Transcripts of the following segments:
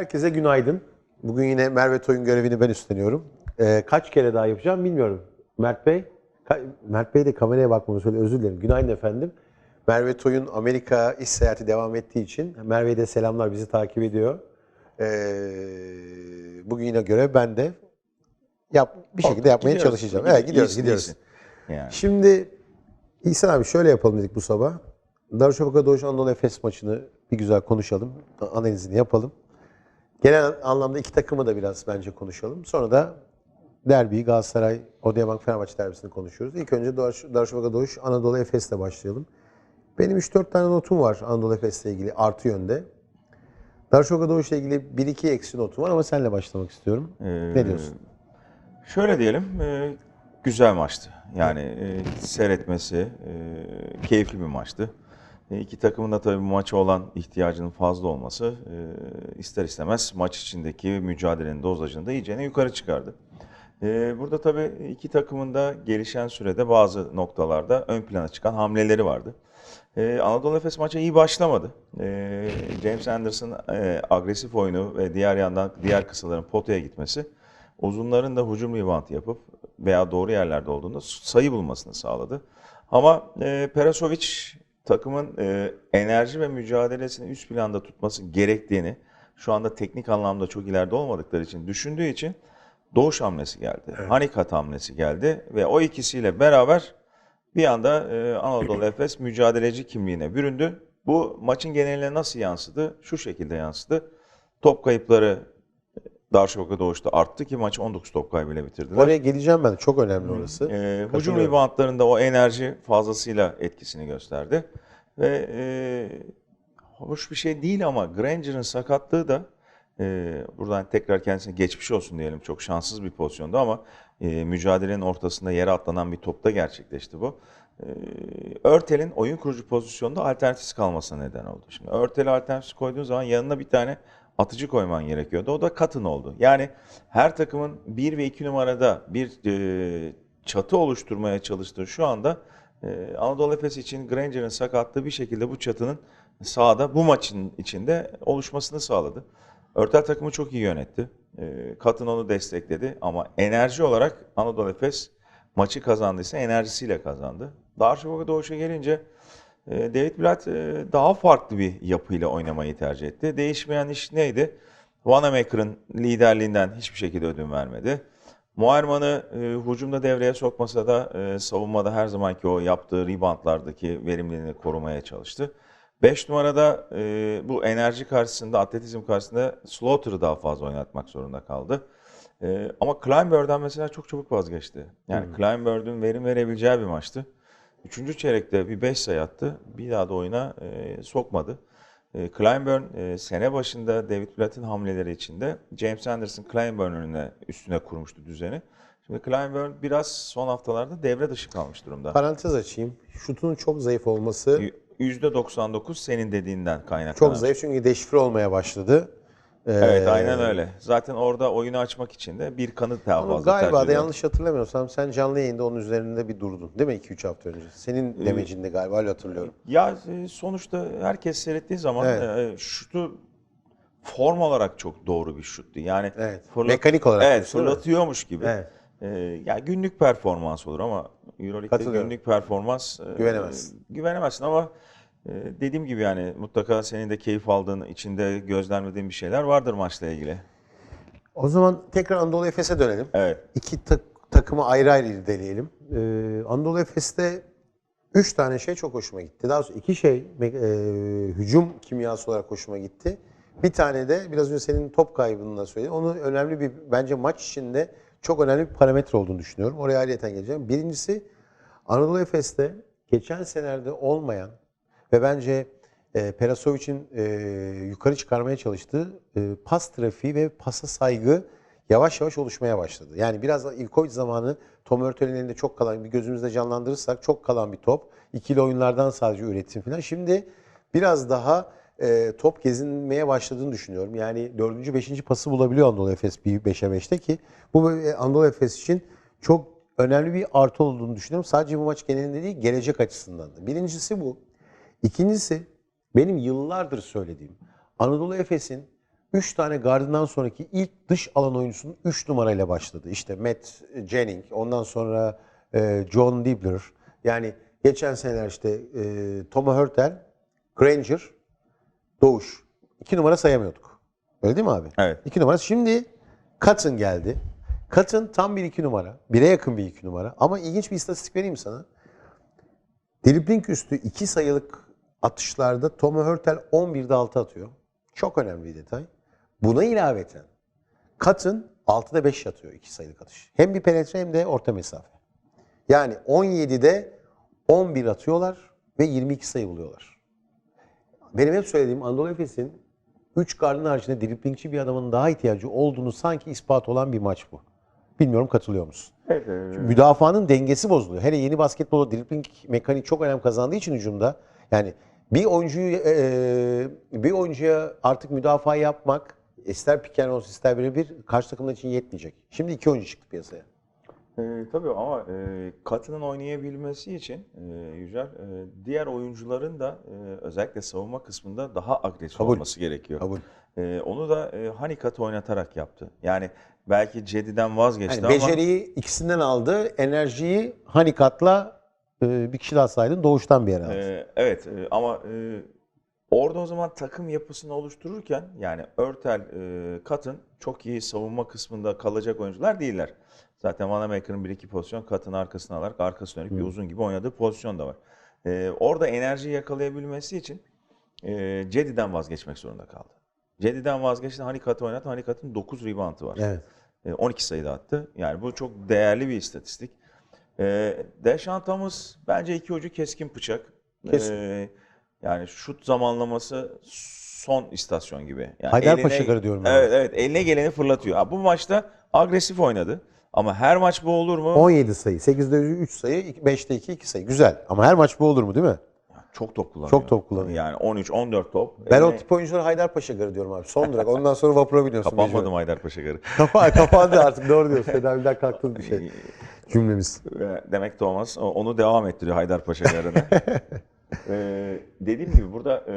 Herkese günaydın. Bugün yine Merve Toy'un görevini ben üstleniyorum. Ee, kaç kere daha yapacağım bilmiyorum. Mert Bey, ka- Mert Bey de kameraya bakmamı söyle özür dilerim. Günaydın efendim. Merve Toy'un Amerika iş seyahati devam ettiği için Merve'ye de selamlar bizi takip ediyor. Ee, bugün yine görev bende. Yap, bir şekilde yapmaya Gidiyoruz. çalışacağım. İyi- Evet gidiyoruz iyisin, gidiyoruz. iyisin. Yani. Şimdi İhsan abi şöyle yapalım dedik bu sabah. Darüşşafaka Doğuş Anadolu Efes maçını bir güzel konuşalım. Analizini yapalım. Genel anlamda iki takımı da biraz bence konuşalım. Sonra da derbi Galatasaray, Odeyabank Fenerbahçe derbisini konuşuyoruz. İlk önce Darüşşafaka Doğuş Anadolu Efes'le başlayalım. Benim 3-4 tane notum var Anadolu Efes'le ilgili artı yönde. Darüşşafaka Doğuş'la ilgili 1-2 eksi notum var ama senle başlamak istiyorum. Ee, ne diyorsun? Şöyle diyelim, e, güzel maçtı. Yani e, seyretmesi e, keyifli bir maçtı. E, iki takımın da tabii maça olan ihtiyacının fazla olması e, ister istemez maç içindeki mücadelenin dozajını da iyicene yukarı çıkardı. E, burada tabii iki takımın da gelişen sürede bazı noktalarda ön plana çıkan hamleleri vardı. Anadolu Efes maça iyi başlamadı. James Anderson agresif oyunu ve diğer yandan diğer kısaların potaya gitmesi uzunların da hücum rebound yapıp veya doğru yerlerde olduğunda sayı bulmasını sağladı. Ama e, Perasovic takımın e, enerji ve mücadelesini üst planda tutması gerektiğini şu anda teknik anlamda çok ileride olmadıkları için düşündüğü için Doğuş hamlesi geldi. Hanikat hamlesi geldi ve o ikisiyle beraber bir anda e, Anadolu Efes mücadeleci kimliğine büründü. Bu maçın geneline nasıl yansıdı? Şu şekilde yansıdı. Top kayıpları Darüşşafaka Doğuş'ta arttı ki maçı 19 top kaybıyla bitirdiler. Oraya geleceğim ben. Çok önemli orası. Ee, hücum reboundlarında o enerji fazlasıyla etkisini gösterdi. Ve e, hoş bir şey değil ama Granger'ın sakatlığı da e, buradan tekrar kendisine geçmiş olsun diyelim. Çok şanssız bir pozisyondu ama e, mücadelenin ortasında yere atlanan bir topta gerçekleşti bu. E, Örtel'in oyun kurucu pozisyonda alternatif kalmasına neden oldu. Şimdi Örtel'i alternatif koyduğun zaman yanına bir tane atıcı koyman gerekiyordu. O da Katın oldu. Yani her takımın 1 ve 2 numarada bir e, çatı oluşturmaya çalıştığı şu anda e, Anadolu Efes için Granger'ın sakatlığı bir şekilde bu çatının sahada bu maçın içinde oluşmasını sağladı. Örtel takımı çok iyi yönetti. E, Katın onu destekledi ama enerji olarak Anadolu Efes maçı kazandıysa enerjisiyle kazandı. Darüşşafaka Doğuş'a gelince David Blatt e, daha farklı bir yapıyla oynamayı tercih etti. Değişmeyen iş neydi? Wanamaker'ın liderliğinden hiçbir şekilde ödün vermedi. Muayerman'ı e, hücumda devreye sokmasa da e, savunmada her zamanki o yaptığı reboundlardaki verimliliğini korumaya çalıştı. 5 numarada e, bu enerji karşısında, atletizm karşısında Slaughter'ı daha fazla oynatmak zorunda kaldı. E, ama Kleinberg'den mesela çok çabuk vazgeçti. Yani Kleinberg'ün verim verebileceği bir maçtı. Üçüncü çeyrekte bir 5 sayı attı. Bir daha da oyuna e, sokmadı. E, Kleinburn e, sene başında David Blatt'ın hamleleri içinde James Anderson Kleinburn önüne üstüne kurmuştu düzeni. Şimdi Kleinburn biraz son haftalarda devre dışı kalmış durumda. Parantez açayım. Şutunun çok zayıf olması %99 senin dediğinden kaynaklanan. çok zayıf çünkü deşifre olmaya başladı. Ee, Evet aynen öyle. Zaten orada oyunu açmak için de bir kanı daha fazla galiba da yanlış hatırlamıyorsam sen canlı yayında onun üzerinde bir durdun. Değil mi 2-3 hafta önce? Senin demecinde galiba öyle hatırlıyorum. Ya e, sonuçta herkes seyrettiği zaman Evet. e, şutu form olarak çok doğru bir şuttu. Yani Evet, mekanik olarak evet, fırlatıyormuş gibi. Evet. E, ya günlük performans olur ama EuroLeague'de günlük performans e, Güvenemezsin. e, güvenemezsin ama e, dediğim gibi yani mutlaka senin de keyif aldığın, içinde gözlemlediğin bir şeyler vardır maçla ilgili. O zaman tekrar Anadolu Efes'e dönelim. Evet. İki tak- takımı ayrı ayrı irdeleyelim. Ee, Anadolu Efes'te 3 tane şey çok hoşuma gitti. Daha sonra iki şey e, hücum kimyası olarak hoşuma gitti. Bir tane de biraz önce senin top kaybını da söyledin. Onu önemli bir bence maç içinde çok önemli bir parametre olduğunu düşünüyorum. Oraya ayrıyeten geleceğim. Birincisi Anadolu Efes'te geçen senelerde olmayan ve bence e, Perasovic'in e, yukarı çıkarmaya çalıştığı e, pas trafiği ve pasa saygı yavaş yavaş oluşmaya başladı. Yani biraz Ilkovic zamanı Tom Hurtel'in elinde çok kalan bir gözümüzde canlandırırsak çok kalan bir top. İkili oyunlardan sadece üretim falan. Şimdi biraz daha e, top gezinmeye başladığını düşünüyorum. Yani dördüncü, beşinci pası bulabiliyor Anadolu Efes bir 5'e 5'te ki bu e, Anadolu Efes için çok önemli bir artı olduğunu düşünüyorum. Sadece bu maç genelinde değil, gelecek açısından da. Birincisi bu. İkincisi benim yıllardır söylediğim Anadolu Efes'in 3 tane gardından sonraki ilk dış alan oyuncusunun 3 numarayla başladı. İşte Matt Jennings, ondan sonra e, John Dibbler. Yani geçen seneler işte e, Tom Hurtel, Granger, Doğuş. 2 numara sayamıyorduk. Öyle değil mi abi? Evet. 2 numara. Şimdi Cotton geldi. Cotton tam bir 2 numara. 1'e yakın bir 2 numara. Ama ilginç bir istatistik vereyim sana. Dribbling üstü 2 sayılık atışlarda Tom Hurtel 11'de 6 atıyor. Çok önemli bir detay. Buna ilaveten Cotton 6'da 5 atıyor 2 sayılık atış. Hem bir penetre hem de orta mesafe. Yani 17'de 11 atıyorlar ve 22 sayı buluyorlar. Benim hep söylediğim Anadolu Efes'in 3 gardın haricinde driblingçi bir adamın daha ihtiyacı olduğunu sanki ispat olan bir maç bu. Bilmiyorum katılıyor musun? Evet, e, Müdafaanın dengesi bozuluyor. Hele yeni basketbolda dribbling mekaniği çok önem kazandığı için hücumda yani bir oyuncuyu e, bir oyuncuya artık müdafaa yapmak ister pick and roll ister birebir karşı takımlar için yetmeyecek. Şimdi iki oyuncu çıktı piyasaya. E, tabii ama e, Katının oynayabilmesi için e, Yücel, e, diğer oyuncuların da e, özellikle savunma kısmında daha agresif Kabul. olması gerekiyor. Kabul. E, onu da e, Hanikat'ı oynatarak yaptı. Yani belki Cedi'den vazgeçti Yani ama beceriyi ikisinden aldı. Enerjiyi Hanikat'la e, bir kişi daha saydın. Doğuştan bir yere aldı. e, evet e, ama e, orada o zaman takım yapısını oluştururken yani Örtel, e, Katın çok iyi savunma kısmında kalacak oyuncular değiller. Zaten Vanamaker'ın bir iki pozisyon Katın arkasına alarak arkası dönük bir uzun gibi oynadığı pozisyon da var. E, orada enerjiyi yakalayabilmesi için e, Cedi'den vazgeçmek zorunda kaldı. Cedi'den vazgeçti. Hanikat'ı oynattı. Hanikat'ın 9 reboundı var. Evet. E, 12 sayıda attı. Yani bu çok değerli bir istatistik. E, Deşan Thomas bence iki ucu keskin bıçak. Kesin. E, yani şut zamanlaması son istasyon gibi. Yani Haydarpaşa eline- diyorum ben. Evet evet eline geleni fırlatıyor. Ha, bu maçta agresif oynadı. Ama her maç bu olur mu? 17 sayı, 8'de 3 sayı, 5'te 2, 2 sayı. Güzel. Ama her maç bu olur mu değil mi? Çok top kullanıyor. Çok top kullanıyor. Yani 13-14 top. Ben o Eline- tip oyunculara Haydarpaşa Garı diyorum abi. Son durak. Ondan sonra vapura biniyorsun. Kapanmadı mecburen. mı Haydarpaşa Garı? Kapa, kapandı artık. Doğru diyorsun. Tedaviden kalktı bir şey. Cümlemiz. Ve Demek Thomas o- onu devam ettiriyor Haydarpaşa yarına. ee, dediğim gibi burada e,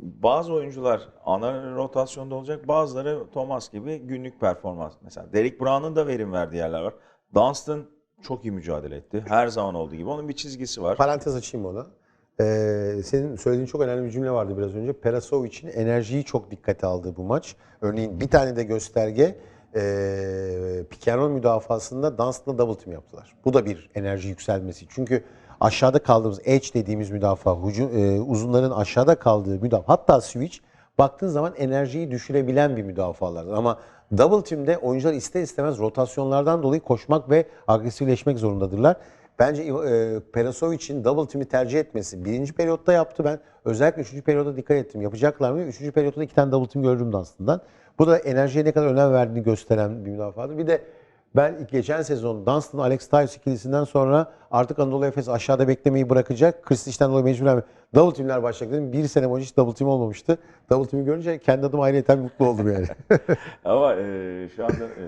bazı oyuncular ana rotasyonda olacak, bazıları Thomas gibi günlük performans. Mesela Derek Brown'un da verim verdiği yerler var. Dunstan çok iyi mücadele etti. Her zaman olduğu gibi. Onun bir çizgisi var. Parantez açayım ona. Ee, senin söylediğin çok önemli bir cümle vardı biraz önce. Perasovic'in enerjiyi çok dikkate aldığı bu maç. Örneğin bir tane de gösterge ee, pick and roll müdafasında Dunstan'la double team yaptılar. Bu da bir enerji yükselmesi. Çünkü aşağıda kaldığımız edge dediğimiz müdafaa, hücum, ee, uzunların aşağıda kaldığı müdafaa, hatta switch baktığın zaman enerjiyi düşürebilen bir müdafalardan. Ama double team'de oyuncular ister istemez rotasyonlardan dolayı koşmak ve agresifleşmek zorundadırlar. Bence e, Perasovic'in double team'i tercih etmesi birinci periyotta yaptı. Ben özellikle üçüncü periyoda dikkat ettim. Yapacaklar mı? Üçüncü periyotta iki tane double team gördüm aslında. Bu da enerjiye ne kadar önem verdiğini gösteren bir müdafadır. Bir de ben geçen sezon Dunstan Alex Tyus ikilisinden sonra artık Anadolu Efes aşağıda beklemeyi bırakacak. Kristic'ten dolayı mecburen double team'ler başlayacak dedim. Bir sene boyunca hiç double team olmamıştı. Double team'i görünce kendi adıma ayrıyeten mutlu oldum yani. Ama e, şu anda e,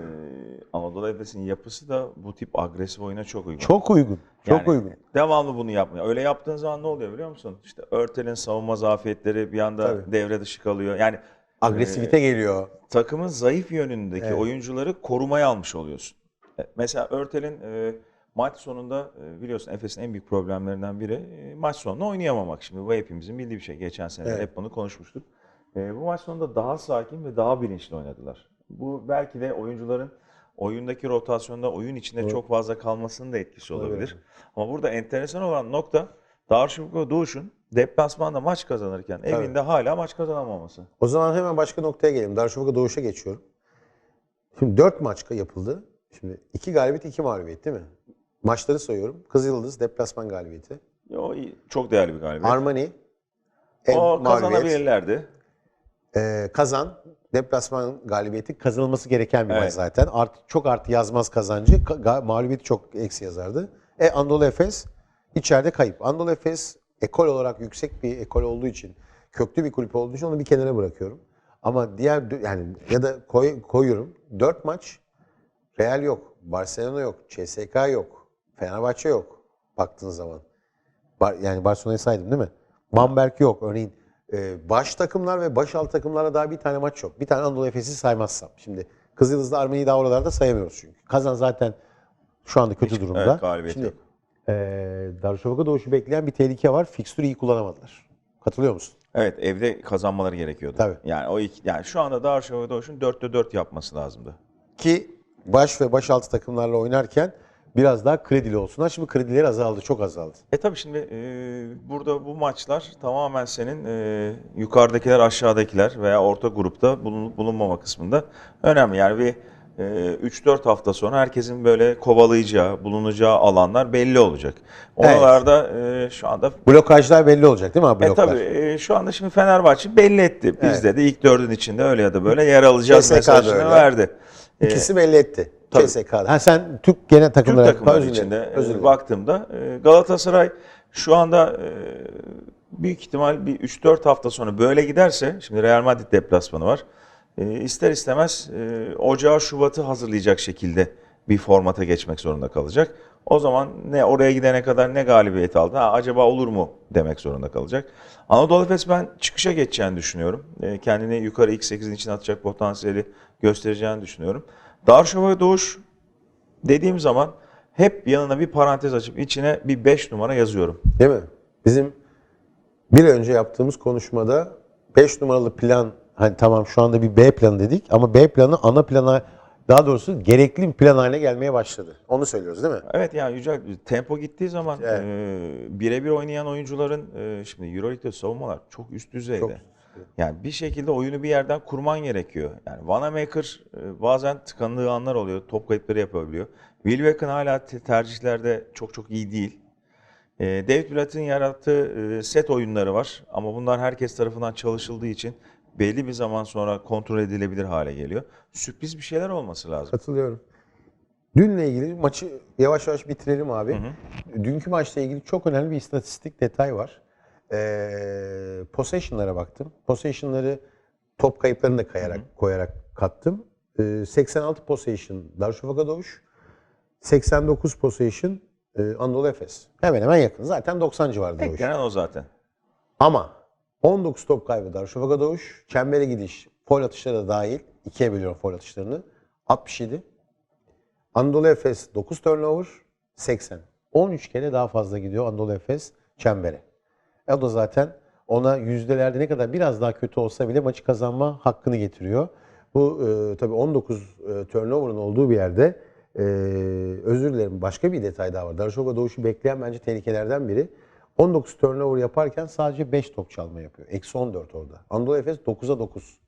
Anadolu Efes'in yapısı da bu tip agresif oyuna çok uygun. çok uygun. Çok Yani uygun. Devamlı bunu yapmıyor. Öyle yaptığın zaman ne oluyor biliyor musun? İşte Örtel'in savunma zafiyetleri bir anda Tabii. devre dışı kalıyor. Yani Agresivite geliyor. takımın zayıf yönündeki Evet. oyuncuları korumaya almış oluyorsun. E, Mesela Örtel'in e, maç sonunda e, biliyorsun Efes'in en büyük problemlerinden biri e, maç sonunda oynayamamak. Şimdi bu hepimizin bildiği bir şey. Geçen sene Evet. hep bunu konuşmuştuk. E, bu maç sonunda daha sakin ve daha bilinçli oynadılar. Bu belki de oyuncuların oyundaki rotasyonda oyun içinde çok fazla kalmasının da etkisi olabilir. Ama burada enteresan olan nokta Darüşşafaka Doğuş'un deplasmanda maç kazanırken evinde hala maç kazanamaması. O zaman hemen başka noktaya gelelim. Darüşşafaka Doğuş'a geçiyorum. Şimdi 4 maç yapıldı. Şimdi 2 galibiyet 2 mağlubiyet değil mi? Maçları sayıyorum. Kızıldız deplasman galibiyeti. O iyi, çok değerli bir galibiyet. Armani en o mağlubiyet. kazanabilirlerdi. Ee, kazan deplasman galibiyeti kazanılması gereken bir maç Evet. zaten. Artı, çok artı yazmaz kazancı. Ka- ga- mağlubiyeti çok eksi yazardı. E Anadolu Efes içeride kayıp. Anadolu Efes ekol olarak yüksek bir ekol olduğu için, köklü bir kulüp olduğu için onu bir kenara bırakıyorum. Ama diğer yani ya da koy, koyuyorum. 4 maç Real yok, Barcelona yok, CSK yok, Fenerbahçe yok baktığın zaman. Bar- yani Barcelona'yı saydım değil mi? Bamberg yok. Örneğin e, baş takımlar ve baş alt takımlara daha bir tane maç yok. Bir tane Anadolu Efes'i saymazsam. Şimdi Kızıldız'da Armeni'yi daha oralarda sayamıyoruz çünkü. Kazan zaten şu anda kötü durumda. evet, Şimdi yok. E, Darüşşafaka Doğuş'u bekleyen bir tehlike var. Fikstürü iyi kullanamadılar. Katılıyor musun? Evet evde kazanmaları gerekiyordu. Tabii. Yani o iki, yani şu anda Darüşşafaka Doğuş'un 4'te 4 yapması lazımdı. Ki baş ve baş altı takımlarla oynarken biraz daha kredili olsunlar. Şimdi kredileri azaldı, çok azaldı. E tabii şimdi e, burada bu maçlar tamamen senin e, yukarıdakiler aşağıdakiler veya orta grupta bulun, bulunmama kısmında önemli. Yani bir 3-4 hafta sonra herkesin böyle kovalayacağı, bulunacağı alanlar belli olacak. Oralarda e, şu anda Blokajlar belli olacak değil mi abi? e Bloklar. tabii e, şu anda şimdi Fenerbahçe belli etti. Bizde de ilk dördün içinde öyle ya da böyle yer alacağız CSKA da mesajını öyle. verdi. E, İkisi belli etti. tabii. CSK'da. Ha sen Türk gene Türk takımları takımları özür dilerim, içinde e, özür baktığımda Galatasaray şu anda büyük ihtimal bir 3-4 hafta sonra böyle giderse şimdi Real Madrid deplasmanı var. E, ister istemez e, Ocağı Şubat'ı hazırlayacak şekilde bir formata geçmek zorunda kalacak. O zaman ne oraya gidene kadar ne galibiyet aldı ha, acaba olur mu demek zorunda kalacak. Anadolu Efes ben çıkışa geçeceğini düşünüyorum. E, kendini yukarı ilk 8'in içine atacak potansiyeli göstereceğini düşünüyorum. Darüşşafaka Doğuş dediğim zaman hep yanına bir parantez açıp içine bir 5 numara yazıyorum. Değil mi? Bizim bir önce yaptığımız konuşmada 5 numaralı plan hani tamam şu anda bir B planı dedik ama B planı ana plana daha doğrusu gerekli bir plan haline gelmeye başladı. Onu söylüyoruz değil mi? Evet yani Yücel tempo gittiği zaman Evet. e, birebir oynayan oyuncuların e, şimdi Euroleague'de savunmalar çok üst düzeyde. Çok. Yani bir şekilde oyunu bir yerden kurman gerekiyor. Yani Vanamaker e, bazen tıkandığı anlar oluyor. Top kayıpları yapabiliyor. Will Beck'in hala te- tercihlerde çok çok iyi değil. E, David Blatt'ın yarattığı e, set oyunları var. Ama bunlar herkes tarafından çalışıldığı için belli bir zaman sonra kontrol edilebilir hale geliyor. Sürpriz bir şeyler olması lazım. Katılıyorum. Dünle ilgili maçı yavaş yavaş bitirelim abi. Dünkü maçla ilgili çok önemli bir istatistik detay var. Ee, possession'lara baktım. Possession'ları top kayıplarını da kayarak, koyarak kattım. Ee, 86 possession Darüşşafaka Doğuş, 89 possession e, Anadolu Efes. Hemen hemen yakın. Zaten 90 civarında Doğuş. Beklenen o zaten. Ama 19 top kaybı Darüşşafaka Doğuş, çembere gidiş, foul atışları da dahil, ikiye bölüyorum foul atışlarını, 67. Anadolu Efes 9 turnover, 80. 13 kere daha fazla gidiyor Anadolu Efes çembere. E o da zaten ona yüzdelerde ne kadar biraz daha kötü olsa bile maçı kazanma hakkını getiriyor. Bu e, tabii 19 e, turnover'ın olduğu bir yerde e, özür dilerim başka bir detay daha var. Darüşşafaka Doğuş'u bekleyen bence tehlikelerden biri. 19 turnover yaparken sadece 5 top çalma yapıyor. Eksi 14 orada. Anadolu Efes 9'a 9.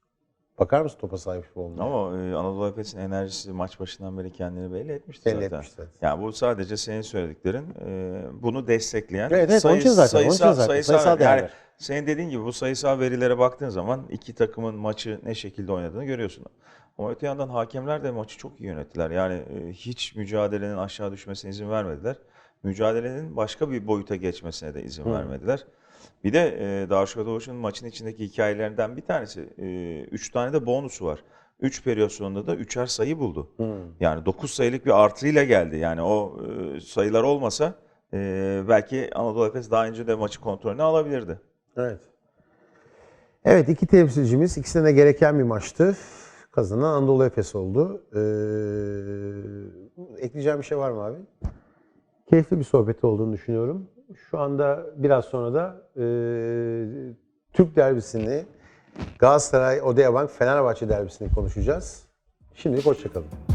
Bakar mısın topa sahip olduğuna? Ama e, Anadolu Efes'in enerjisi maç başından beri kendini belli etmişti Belli zaten. etmiş zaten. Yani bu sadece senin söylediklerin e, bunu destekleyen Evet, evet, onun için zaten, onun için zaten. sayısal, Sayısal yani değerler. senin dediğin gibi bu sayısal verilere baktığın zaman iki takımın maçı ne şekilde oynadığını görüyorsun. Ama öte yandan hakemler de maçı çok iyi yönettiler. Yani e, hiç mücadelenin aşağı düşmesine izin vermediler. Mücadelenin başka bir boyuta geçmesine de izin vermediler. Bir de e, Darüşşafaka Doğuş'un maçın içindeki hikayelerinden bir tanesi. E, üç tane de bonusu var. Üç periyot sonunda da üçer sayı buldu. Yani 9 sayılık bir artıyla geldi. Yani o e, sayılar olmasa e, belki Anadolu Efes daha önce de maçı kontrolüne alabilirdi. Evet. Evet iki temsilcimiz ikisine de gereken bir maçtı. Kazanan Anadolu Efes oldu. Ee, ekleyeceğim bir şey var mı abi? Keyifli bir sohbet olduğunu düşünüyorum. Şu anda biraz sonra da e, Türk derbisini, Galatasaray, Odeabank, Fenerbahçe derbisini konuşacağız. Şimdilik hoşçakalın.